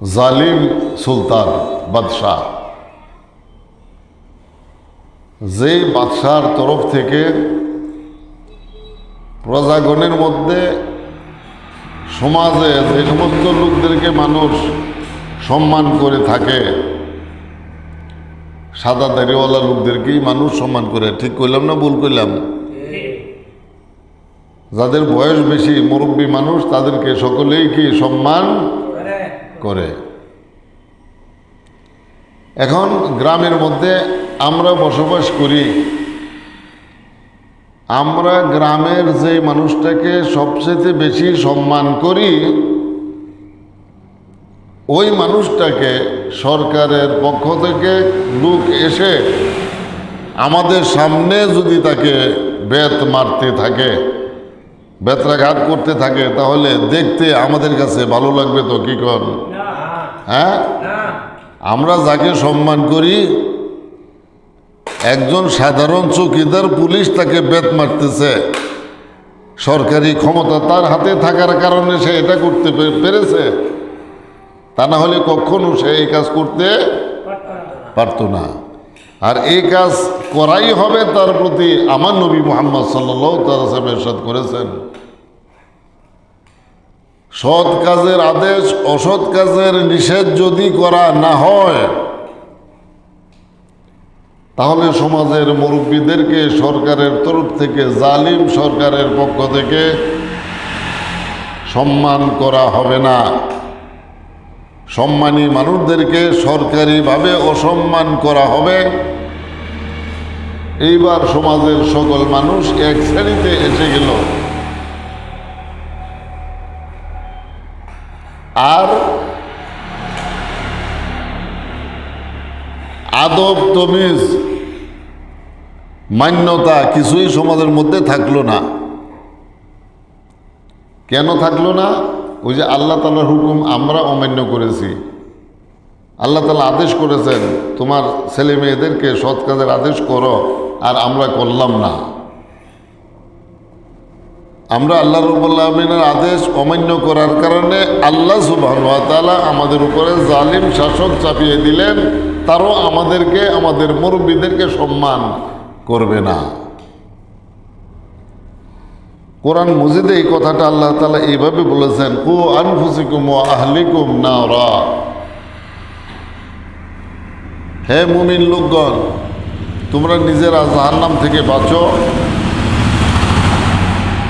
জালিম সুলতান বাদশাহ। যেই বাদশার তরফ থেকে প্রজাগণের মধ্যে সমাজে যে সমস্ত লোকদেরকে মানুষ সম্মান করে থাকে, সাদা দাড়িওয়ালা লোকদেরকেই মানুষ সম্মান করে। ঠিক করলাম না ভুল করলাম যাদের বয়স বেশি মুরব্বী মানুষ, তাদেরকে সকলেই কি সম্মান করে। এখন গ্রামের মধ্যে আমরা বসবাস করি। আমরা গ্রামের যে মানুষটাকে সবচেয়ে বেশি সম্মান করি, ওই মানুষটাকে সরকারের পক্ষ থেকে লোক এসে আমাদের সামনে যদি তাকে বেত মারতে থাকে বেত্রাঘাত করতে থাকে, তাহলে দেখতে আমাদের কাছে ভালো লাগবে তো, কি কর হ্যাঁ? আমরা যাকে সম্মান করি, একজন সাধারণ চৌকিদার পুলিশ তাকে বেত মারতেছে। সরকারি ক্ষমতা তার হাতে থাকার কারণে সে এটা করতে পেরেছে। তা না হলে কখনো সে এই কাজ করতে পারতো না। আর এই কাজ করাই হবে তার প্রতি আমার নবী মোহাম্মদ সাল্লাহ এরশাদ করেছেন। সৎ কাজের আদেশ, অসৎ কাজের নিষেধ যদি করা না হয়, তাহলে সমাজের মুরব্বীদেরকে সরকারের তরফ থেকে, জালিম সরকারের পক্ষ থেকে সম্মান করা হবে না। সম্মানী মানুষদেরকে সরকারিভাবে অসম্মান করা হবে। এইবার সমাজের সকল মানুষ এক শ্রেণীতে এসে গেল। আর আদব তমিজ, মান্যতা কিছুই সমাজের মধ্যে থাকল না। কেন থাকল না? ওই যে আল্লাহ তালার হুকুম আমরা অমান্য করেছি। আল্লাহ তালা আদেশ করেছেন, তোমার ছেলে মেয়েদেরকে সৎ কাজের আদেশ করো, আর আমরা করলাম না। আমরা আল্লাহ রবুল্লাহমিনের আদেশ অমান্য করার কারণে আল্লাহ সুবাহতালা আমাদের উপরে জালিম শাসক চাপিয়ে দিলেন, তারও আমাদেরকে, আমাদের মুরব্বীদেরকে সম্মান করবে না। কোরআন মজিদে এই কথাটা আল্লাহ তালা এইভাবে বলেছেন, কু আনফুসিকুম ও আহলিকুম না হে মুমিন লোকগণ, তোমরা নিজেরা জাহান্নাম থেকে বাঁচো।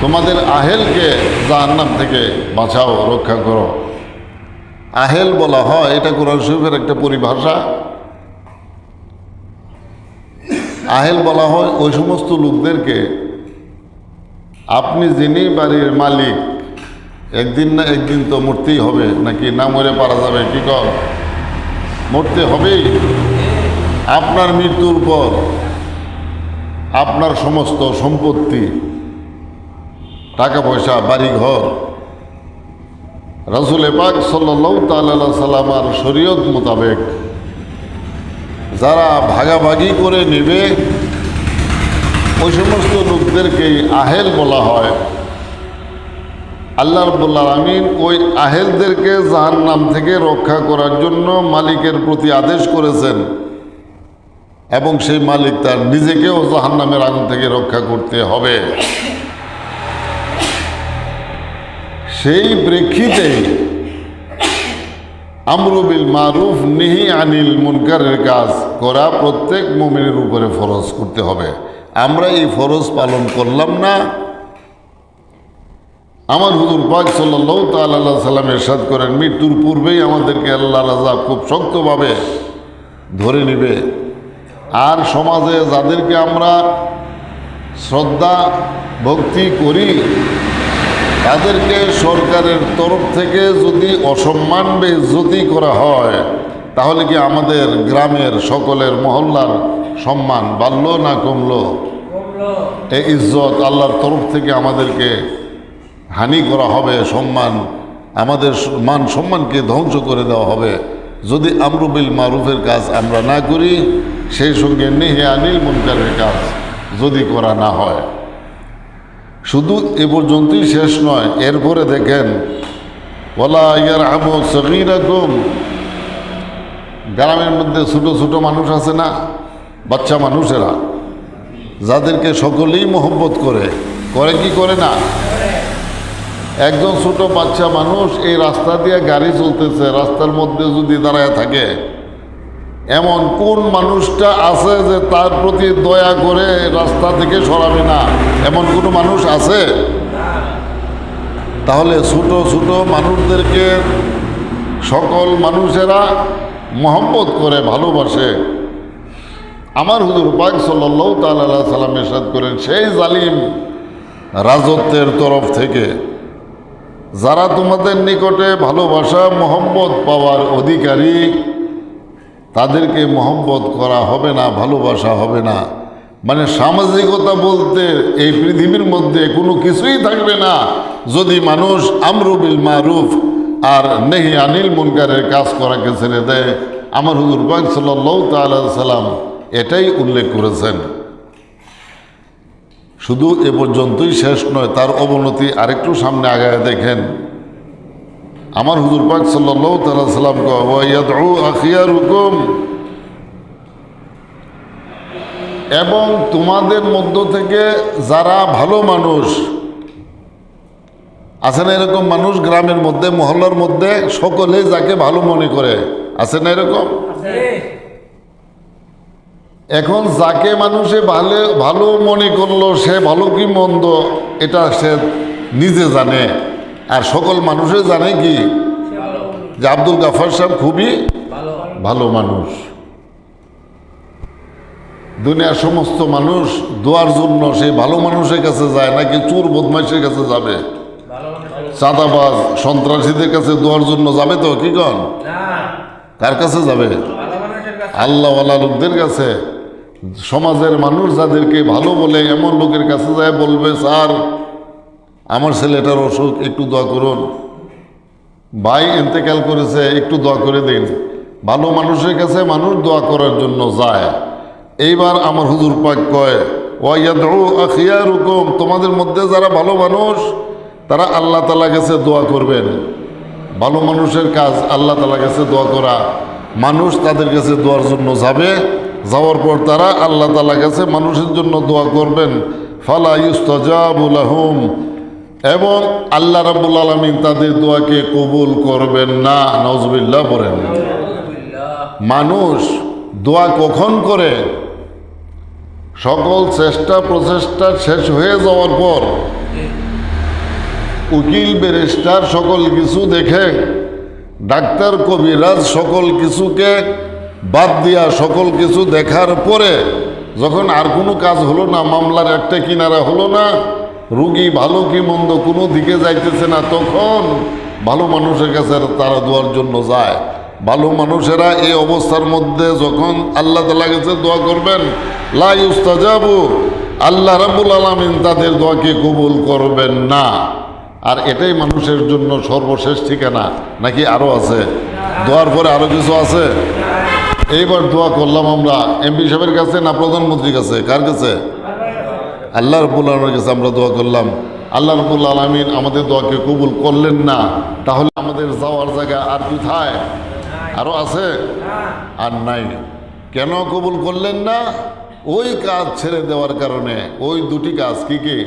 তোমাদের আহেলকে জাহান্নাম থেকে বাঁচাও, রক্ষা করো। আহেল বলা হয়, এটা কোরআন শরীফের একটা পরিভাষা। আহেল বলা হয়, ওই সমস্ত লোকদেরকে আপনি যিনি বাড়ির মালিক, একদিন না একদিন তো মরতেই হবে, নাকি না মরে পারা যাবে, কি কর? মরতে হবেই। আপনার মৃত্যুর পর আপনার সমস্ত সম্পত্তি টাকা পয়সা বাড়ি ঘর রাসুল পাক সাল্লাহ তাল্লা সাল্লামার শরীয়ত মোতাবেক যারা ভাগাভাগি করে নেবে ওই সমস্ত লোকদেরকেই আহেল বলা হয়। আল্লাহ রবুল্লা আমিন ওই আহেলদেরকে জাহান নাম থেকে রক্ষা করার জন্য মালিকের প্রতি আদেশ করেছেন এবং সেই মালিক তার নিজেকেও জাহান নামের আগুন থেকে রক্ষা করতে হবে। সেই প্রেক্ষিতেই আমরুবিল মারুফ নিহি আনিল মুনকারের কাজ করা প্রত্যেক মোমিনের উপরে ফরজ করতে হবে। আমরা এই ফরজ পালন করলাম না। আমার হুজুর পাক সাল্লাহ তাল্লাহ সাল্লাম এরশাদ করেন, মৃত্যুর পূর্বেই আমাদেরকে আল্লাহ রাজা খুব শক্তভাবে ধরে নেবে। আর সমাজে যাদেরকে আমরা শ্রদ্ধা, ভক্তি করি, তাদেরকে সরকারের তরফ থেকে যদি অসম্মান বেজ্জতি করা হয়, তাহলে কি আমাদের গ্রামের সকলের মহল্লার সম্মান বাড়ল না কমলো? এই ইজ্জত আল্লাহর তরফ থেকে আমাদেরকে হানি করা হবে, সম্মান, আমাদের মান সম্মানকে ধ্বংস করে দেওয়া হবে। যদি আমরুবিল মারুফের কাজ আমরা না করি, সেই সঙ্গে নেহে আনিল মুনকারের কাজ যদি করা না হয়। শুধু এ পর্যন্তই শেষ নয়, এরপরে দেখেন ওলা ইয়ার আমো গ্রামের মধ্যে ছোট ছোট মানুষ আছে না? বাচ্চা মানুষেরা, যাদেরকে সকলেই মোহব্বত করে করে কি করে না? একজন ছোট বাচ্চা মানুষ এই রাস্তা দিয়ে গাড়ি চলতেছে, রাস্তার মধ্যে যদি দাঁড়ায় থাকে, এমন কোন মানুষটা আছে যে তার প্রতি দয়া করে রাস্তা থেকে সরাবে না? এমন কোনো মানুষ আছে? তাহলে ছোট ছোট মানুষদেরকে সকল মানুষেরা মহব্বত করে, ভালোবাসে। আমার হুজুর পাক সাল্লাহ তাল্লাহ সাল্লাম এরশাদ করেন, সেই জালিম রাজত্বের তরফ থেকে যারা তোমাদের নিকটে ভালোবাসা মোহাম্মত পাওয়ার অধিকারী, তাদেরকে মোহাম্মত করা হবে না, ভালোবাসা হবে না। মানে সামাজিকতা বলতে এই পৃথিবীর মধ্যে কোনো কিছুই থাকবে না। যদি মানুষ আমরুবিল মারুফ আর নেহি আনিল মুনকারের কাজ করাকে ছেড়ে দেয়, আমার হুজুর পাক সাল্লাহ তাল্লাহ সাল্লাম এটাই উল্লেখ করেছেন। শুধু এ পর্যন্তই শেষ নয়, তার অবনতি আরেকটু সামনে আগায় দেখেন। আমার হুজুর পাক সাল্লাম এবং তোমাদের মধ্য থেকে যারা ভালো মানুষ, আছে না এরকম মানুষ গ্রামের মধ্যে, মহল্লার মধ্যে সকলে যাকে ভালো মনে করে, আছে না এরকম? এখন যাকে মানুষে ভালো ভালো মনে করল সে ভালো কি মন্দ এটা সে নিজে জানে। আর সকল মানুষে জানে কি? যে আব্দুল গাফার সাহেব খুবই ভালো মানুষ। দুনিয়ার সমস্ত মানুষ দোয়ার জন্য সেই ভালো মানুষের কাছে যায় নাকি চোর বদমাইশের কাছে যাবে? চাঁদাবাজ সন্ত্রাসীদের কাছে দোয়ার জন্য যাবে তো কি কন? কার কাছে যাবে? আল্লাহওয়ালা লোকদের কাছে। সমাজের মানুষ যাদেরকে ভালো বলে, এমন লোকের কাছে যায়, বলবে, স্যার, আমার ছেলেটার অসুখ, একটু দোয়া করুন। ভাই এতেকাল করেছে, একটু দোয়া করে দিন। ভালো মানুষের কাছে মানুষ দোয়া করার জন্য যায়। এইবার আমার হুজুর পাক কয় ওয়াইয়াদু আখিয়ারুকুম, তোমাদের মধ্যে যারা ভালো মানুষ, তারা আল্লাহ তালা কাছে দোয়া করবেন। ভালো মানুষের কাজ আল্লাহ তালা কাছে দোয়া করা। মানুষ তাদের কাছে দোয়ার জন্য যাবে। যাওয়ার পর তারা আল্লাহ তালা কাছে মানুষের জন্য দোয়া করবেন, ফালা ইউস্তাজাবুল আহম এবং আল্লাহ রাবুল আলমিন তাদের দোয়াকে কবুল করবেন না। নজবিল্লা বলেন মানুষ দোয়া কখন করে? সকল চেষ্টা প্রচেষ্টা শেষ হয়ে যাওয়ার পর উকিল, ব্যারিস্টার সকল কিছু দেখে, ডাক্তার, কবিরাজ সকল কিছুকে বাদ দিয়া সকল কিছু দেখার পরে যখন আর কোনো কাজ হলো না, মামলার একটা কিনারা হলো না, রুগী ভালো কি মন্দ কোনো দিকে যাইতেছে না, তখন ভালো মানুষের কাছে তারা দোয়ার জন্য যায়। ভালো মানুষেরা এই অবস্থার মধ্যে যখন আল্লাহ তালা কাছে দোয়া করবেন, লা ইউস্তাজাবু, আল্লাহ রাবুল আলমিন তাদের দোয়াকে কবুল করবেন না। আর এটাই মানুষের জন্য সর্বশেষ ঠিকানা, নাকি আরও আছে? দোয়ার পরে আরও কিছু আছে? এইবার দোয়া করলাম আমরা। এমপি সাহেবের কাছে না প্রধানমন্ত্রীর কাছে? কার কাছে? আল্লাহ রবুল আলমের কাছে আমরা দোয়া করলাম। আল্লাহ রবুল আলমিন আমাদের দোয়াকে কবুল করলেন না। তাহলে আমাদের যাওয়ার জায়গা আর কোথায়? আরও আছে? আর নাই। কেন কবুল করলেন না? ওই কাজ ছেড়ে দেওয়ার কারণে। ওই দুটি কাজ কি কি?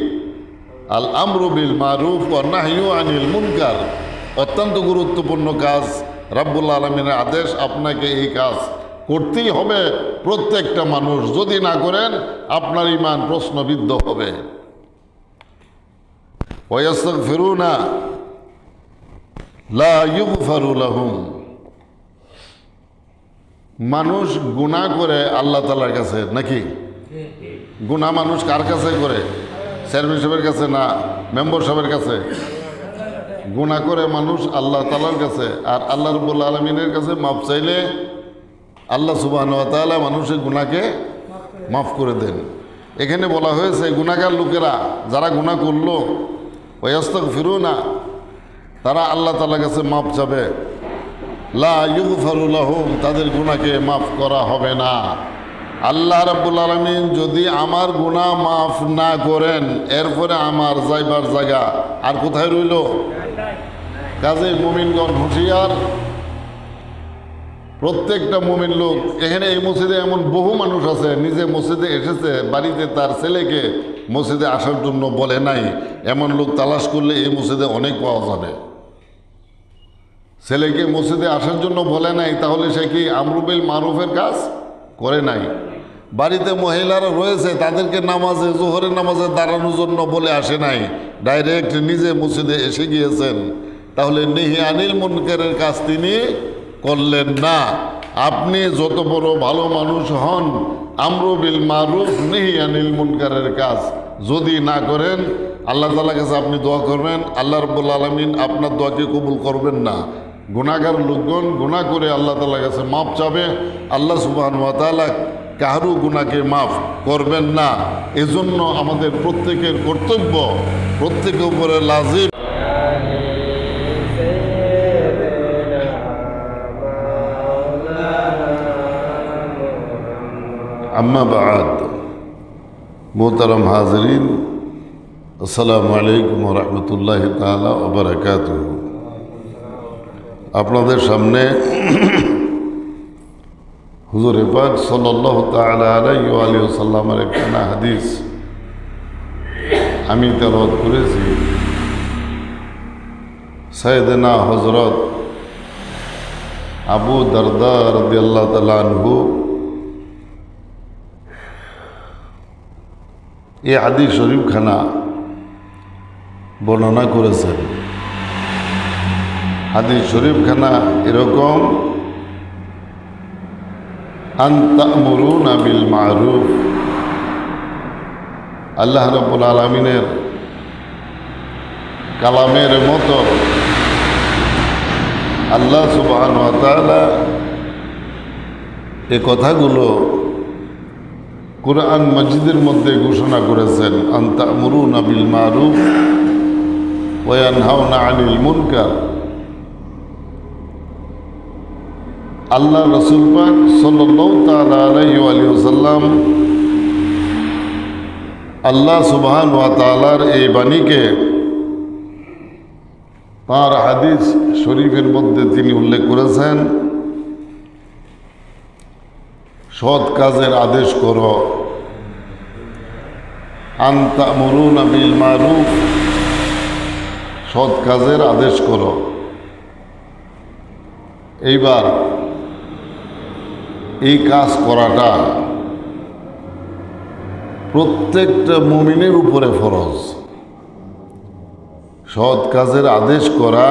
আল আমরু বিল মারুফ ও নাহিউ আনিল মুনকার। অত্যন্ত গুরুত্বপূর্ণ কাজ। রাব্বুল আলমিনের আদেশ আপনাকে এই কাজ করতেই হবে প্রত্যেকটা মানুষ। যদি না করেন, আপনার ইমান প্রশ্নবিদ্ধ হবে। ওয়াস্তক ফিরুনা লাহুম। মানুষ গুনাহ করে আল্লাহ তালার কাছে নাকি? গুনাহ মানুষ কার কাছে করে? চেয়ারম্যান সাহেবের কাছে না, মেম্বার সাহেবের কাছে? গুণা করে মানুষ আল্লাহ তালার কাছে, আর আল্লাহ রবুল্লা আলমিনের কাছে মাপ চাইলে আল্লাহ সুবাহ তালা মানুষের গুণাকে মাফ করে দেন। এখানে বলা হয়েছে গুণাকার লোকেরা যারা গুণা করল ওয়াস্তক ফিরু না তারা আল্লাহ তালার কাছে মাফ চাবে। লা ইউফারুল্লাহম তাদের গুণাকে মাফ করা হবে না। আল্লাহ রাব্বুল আলমিন যদি আমার গুণা মাফ না করেন, এরপরে আমার যাইবার জায়গা আর কোথায় রইল? কাজে মুমিনগণ হুঁশিয়ার। প্রত্যেকটা মুমিন লোক, এখানে এই মসজিদে এমন বহু মানুষ আছে, নিজে মসজিদে এসেছে, বাড়িতে তার ছেলেকে মসজিদে আসার জন্য বলে নাই। এমন লোক তালাশ করলে এই মসজিদে অনেক পাওয়া যাবে। ছেলেকে মসজিদে আসার জন্য বলে নাই, তাহলে সে কি আমরুবিল মারুফের কাজ? করে নাই। বাড়িতে মহিলারা রয়েছে, তাদেরকে নামাজে, জোহরের নামাজে দাঁড়ানোর জন্য বলে আসে নাই। ডাইরেক্ট নিজে মসজিদে এসে গিয়েছেন। তাহলে নেহি আনিল মুনকারের কাজ তিনি করলেন না। আপনি যত বড় ভালো মানুষ হন, আমরুবিল মারুফ নেহি আনিল মুনকারের কাজ। যদি না করেন, আল্লাহ তালা কাছে আপনি দোয়া করবেন, আল্লাহ রব্বুল আলমিন আপনার দোয়াকে কবুল করবেন না। গুণাগার লোকগণ গুণা করে আল্লাহ তালার কাছে মাপ চাবে। আল্লাহ সুবাহন তালা কাহারু গুণাকে মাফ করবেন না। এজন্য আমাদের প্রত্যেকের কর্তব্য, প্রত্যেকের উপরে লাজিম। আম্মা বাদ মোহতারাম হাজরিন, আসসালামু আলাইকুম রহমতুল্লাহ তালা ওবরাকাত আপনাদের সামনে হুজুর পাক সাল্লাহ তালা আলাই আলী সাল্লামের একখানা হাদিস আমি তেলত করেছি। সৈয়দনা হজরত আবু দরদার রদি আল্লাহ তালা এই হাদিস শরীফখানা বর্ণনা করেছেন। হাদিস শরীফখানা এরকম আন্তামরুন আবিল মারুফ। আল্লাহ রব্বুল আলমিনের কালামের মতো আল্লাহ সুবাহান এ কথাগুলো কোরআন মসজিদের মধ্যে ঘোষণা করেছেন আন্তা মরুন আবিল মারুফ ওয়ান হাওনা আনিল মুনকার। আল্লাহ রসুল পাক তালাসাল্লাম আল্লাহ সুবহান ওয়া তালার এই বাণীকে তাঁর হাদিস শরীফের মধ্যে তিনি উল্লেখ করেছেন সৎ কাজের আদেশ করো। আন্তা মরুন আবিল মারুফ। সৎ কাজের আদেশ করো। এইবার এই কাজ করাটা প্রত্যেকটা মুমিনের উপরে ফরজ। সৎ কাজের আদেশ করা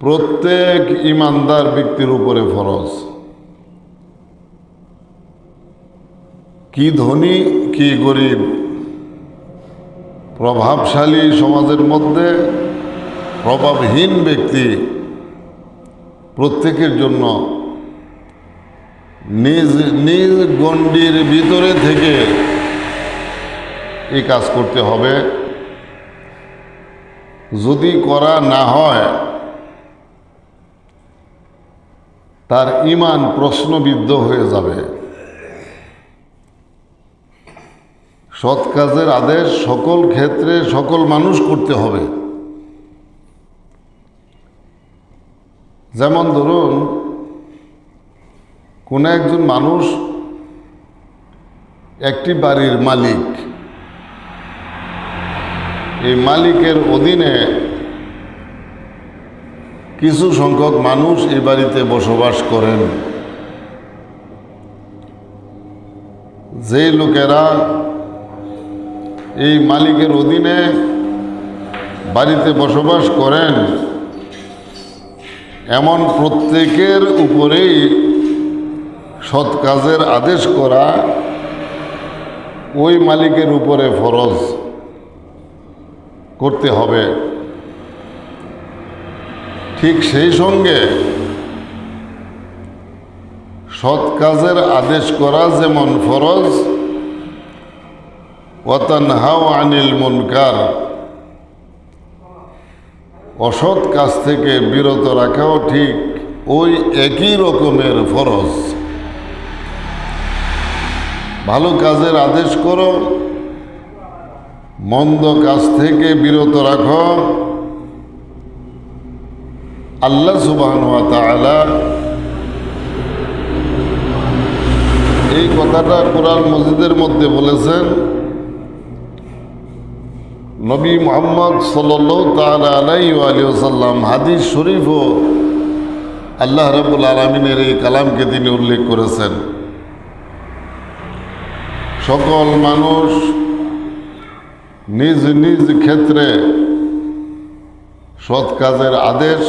প্রত্যেক ইমানদার ব্যক্তির উপরে ফরজ। কি ধনী, কি গরিব? প্রভাবশালী সমাজের মধ্যে প্রভাবহীন ব্যক্তি প্রত্যেকের জন্য নিজ নিজ গণ্ডির ভিতরে থেকে এই কাজ করতে হবে। যদি করা না হয়, তার ইমান প্রশ্নবিদ্ধ হয়ে যাবে। সৎ কাজের আদেশ সকল ক্ষেত্রে সকল মানুষ করতে হবে। যেমন ধরুন, কোনো একজন মানুষ একটি বাড়ির মালিক, এই মালিকের অধীনে কিছু সংখ্যক মানুষ এই বাড়িতে বসবাস করেন। যে লোকেরা এই মালিকের অধীনে বাড়িতে বসবাস করেন, এমন প্রত্যেকের উপরেই সৎ কাজের আদেশ করা ওই মালিকের উপরে ফরজ করতে হবে। ঠিক সেই সঙ্গে সৎ কাজের আদেশ করা যেমন ফরজ ওয়াতানহাও আনিল মুনকার। অসৎ কাজ থেকে বিরত রাখাও ঠিক ওই একই রকমের ফরজ। ভালো কাজের আদেশ করো, মন্দ কাজ থেকে বিরত রাখো। আল্লাহ সুবাহন এই কথাটা কোরআন মসজিদের মধ্যে বলেছেন নবী মোহাম্মদ আলিয়াল্লাম হাদিস শরীফও আল্লাহ রাবুল আলমিনের এই কালামকে তিনি উল্লেখ করেছেন। সকল মানুষ নিজ নিজ ক্ষেত্রে সৎ কাজের আদেশ,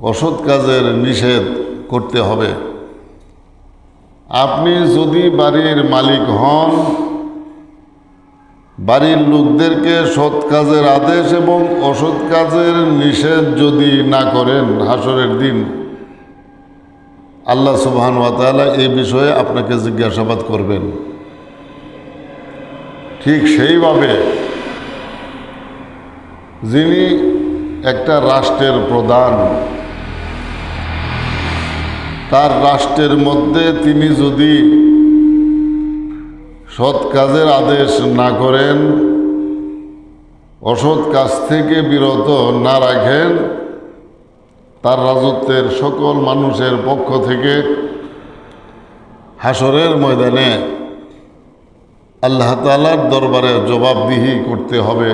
অসৎ কাজের নিষেধ করতে হবে। আপনি যদি বাড়ির মালিক হন বাড়ির লোকদেরকে সৎ কাজের আদেশ এবং অসৎ কাজের নিষেধ যদি না করেন হাসরের দিন, আল্লাহ সুবহান ওয়াতালা এই বিষয়ে আপনাকে জিজ্ঞাসাবাদ করবেন। ঠিক সেইভাবে যিনি একটা রাষ্ট্রের প্রধান, তার রাষ্ট্রের মধ্যে তিনি যদি সৎ কাজের আদেশ না করেন, অসৎ কাজ থেকে বিরত না রাখেন, তার রাজত্বের সকল মানুষের পক্ষ থেকে হাসরের ময়দানে আল্লাহ তালার দরবারে জবাবদিহি করতে হবে।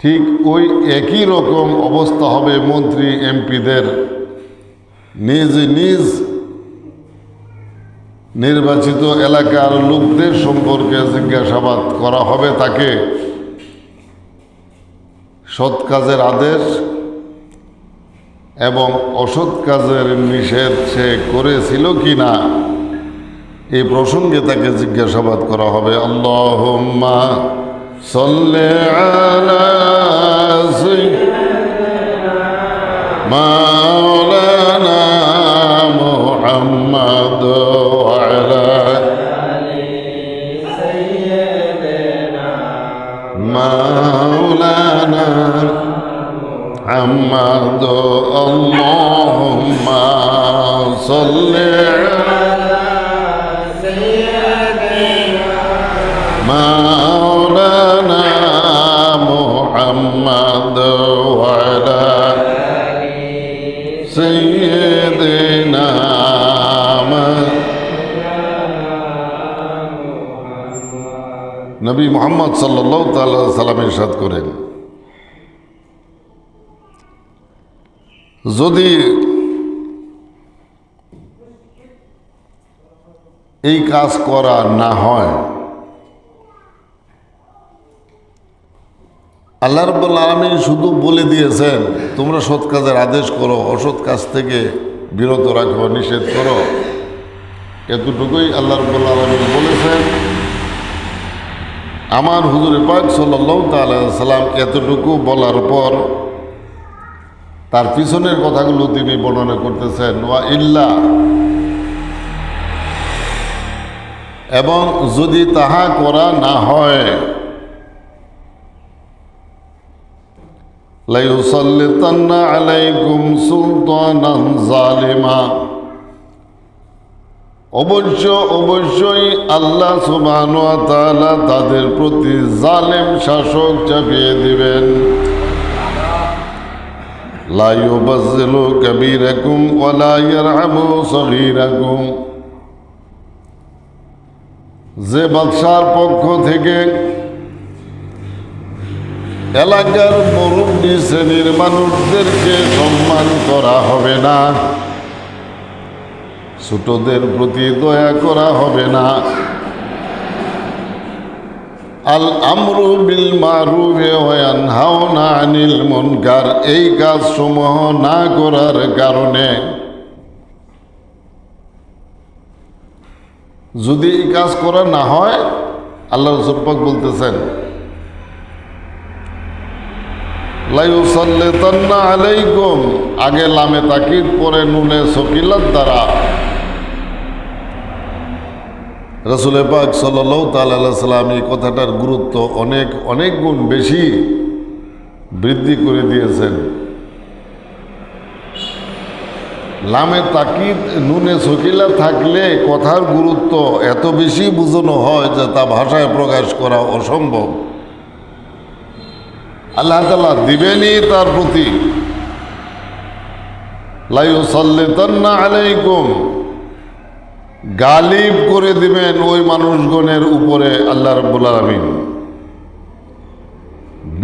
ঠিক ওই একই রকম অবস্থা হবে মন্ত্রী, এমপিদের। নিজ নিজ নির্বাচিত এলাকার লোকদের সম্পর্কে জিজ্ঞাসাবাদ করা হবে তাকে। সৎ কাজের আদেশ এবং অসৎ কাজের নিষেধ সে করেছিল কি না এই প্রসঙ্গে তাকে জিজ্ঞাসাবাদ করা হবে। আল্লাহ মাওলানা মুহাম্মদ مولانا محمد اللهم صل على سيدنا محمد মোহাম্মদ সাল্লাহ তাল্লাহ সাল্লাম ইরশাদ করেন। যদি এই কাজ করা না হয়, আল্লাহ রব্বুল আলমী শুধু বলে দিয়েছেন, তোমরা সৎ কাজের আদেশ করো, অসৎ কাজ থেকে বিরত রাখো, নিষেধ করো। এতটুকুই আল্লাহ রব্বুল আলমী বলেছেন। আমার হুজুরে পাক সাল্লাম এতটুকু বলার পর তার পিছনের কথাগুলো তিনি বর্ণনা করতেছেন, ওয়া ইল্লা। এবং যদি তাহা করা না হয় সুলতানান জালিমা। অবশ্য অবশ্যই আল্লাহ সুবহানাহু ওয়া তাদের প্রতি জালেম শাসক চাপিয়ে দিবেন। যে বাদশার পক্ষ থেকে এলাকার মুরব্বী শ্রেণির মানুষদেরকে সম্মান করা হবে না। ছোটদের প্রতি দয়া করা হবে না। আল আমরু বিল মারুফে ওয়ানহাউনা আনিল মুনকার, এই কাজ সমূহ না করার কারণে যদি এই কাজ করা না হয়, আল্লাহ রসুলপাক বলতেছেন, লাইউসাল্লিতান্না আলাইকুম, আগে লামে তাকিদ, পরে নুনে সকিলাত দ্বারা। রসুল পাক সাল্লাহ তাল্লাম এই কথাটার গুরুত্ব অনেক অনেক গুণ বেশি বৃদ্ধি করে দিয়েছেন। লামে তাকিদ, নুনে সকিলা থাকলে কথার গুরুত্ব এত বেশি বোঝানো হয় যে তা ভাষায় প্রকাশ করা অসম্ভব। আল্লাহ তালা দিবেনই তার প্রতি। লাইসাল্লিতান্না আলাইকুম। গালিব করে দিবেন ওই মানুষগণের উপরে আল্লাহ রব্বুল আলমিন।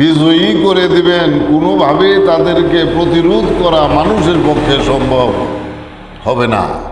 বিজয়ী করে দিবেন কোনোভাবে তাদেরকে প্রতিরোধ করা মানুষের পক্ষে সম্ভব হবে না।